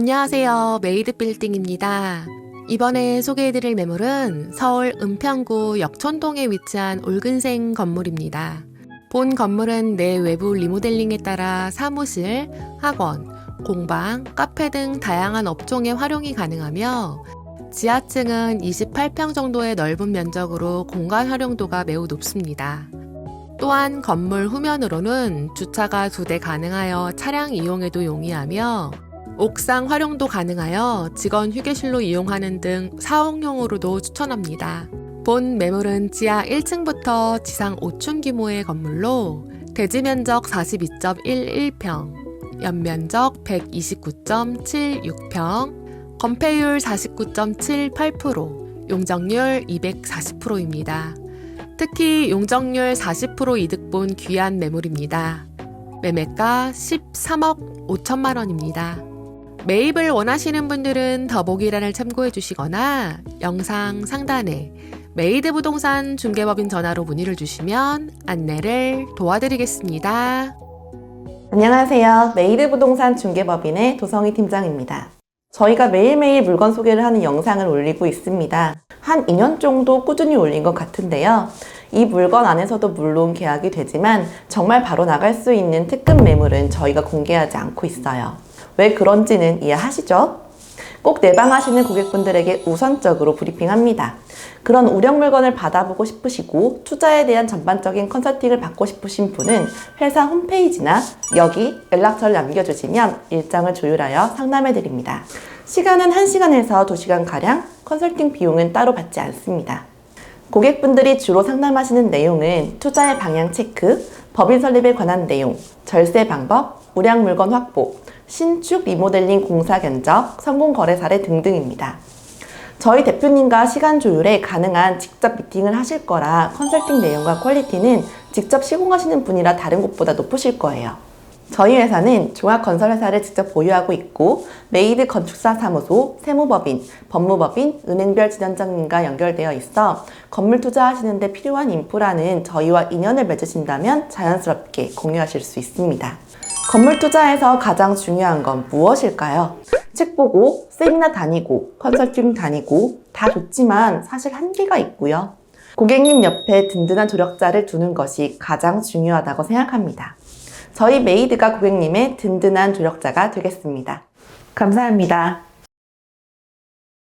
안녕하세요. 메이드 빌딩입니다. 이번에 소개해드릴 매물은 서울 은평구 역촌동에 위치한 올근생 건물입니다. 본 건물은 내 외부 리모델링에 따라 사무실, 학원, 공방, 카페 등 다양한 업종에 활용이 가능하며 지하층은 28평 정도의 넓은 면적으로 공간 활용도가 매우 높습니다. 또한 건물 후면으로는 주차가 두 대 가능하여 차량 이용에도 용이하며 옥상 활용도 가능하여 직원 휴게실로 이용하는 등 사옥용으로도 추천합니다. 본 매물은 지하 1층부터 지상 5층 규모의 건물로 대지 면적 42.11평, 연면적 129.76평, 건폐율 49.78%, 용적률 240%입니다. 특히 용적률 40% 이득 본 귀한 매물입니다. 매매가 13억 5천만 원입니다. 매입을 원하시는 분들은 더보기란을 참고해 주시거나 영상 상단에 메이드 부동산 중개법인 전화로 문의를 주시면 안내를 도와드리겠습니다. 안녕하세요. 메이드 부동산 중개법인의 도성희 팀장입니다. 저희가 매일매일 물건 소개를 하는 영상을 올리고 있습니다. 한 2년 정도 꾸준히 올린 것 같은데요. 이 물건 안에서도 물론 계약이 되지만 정말 바로 나갈 수 있는 특급 매물은 저희가 공개하지 않고 있어요. 왜 그런지는 이해하시죠? 꼭 내방하시는 고객분들에게 우선적으로 브리핑합니다. 그런 우량 물건을 받아보고 싶으시고 투자에 대한 전반적인 컨설팅을 받고 싶으신 분은 회사 홈페이지나 여기 연락처를 남겨주시면 일정을 조율하여 상담해 드립니다. 시간은 1시간에서 2시간가량, 컨설팅 비용은 따로 받지 않습니다. 고객분들이 주로 상담하시는 내용은 투자의 방향 체크, 법인 설립에 관한 내용, 절세 방법, 우량 물건 확보, 신축 리모델링 공사 견적, 성공 거래 사례 등등입니다. 저희 대표님과 시간 조율에 가능한 직접 미팅을 하실 거라 컨설팅 내용과 퀄리티는 직접 시공하시는 분이라 다른 곳보다 높으실 거예요. 저희 회사는 종합건설회사를 직접 보유하고 있고 메이드 건축사 사무소, 세무법인, 법무법인, 은행별 지점장님과 연결되어 있어 건물 투자하시는데 필요한 인프라는 저희와 인연을 맺으신다면 자연스럽게 공유하실 수 있습니다. 건물 투자에서 가장 중요한 건 무엇일까요? 책 보고, 세미나 다니고, 컨설팅 다니고, 다 좋지만 사실 한계가 있고요. 고객님 옆에 든든한 조력자를 두는 것이 가장 중요하다고 생각합니다. 저희 메이드가 고객님의 든든한 조력자가 되겠습니다. 감사합니다.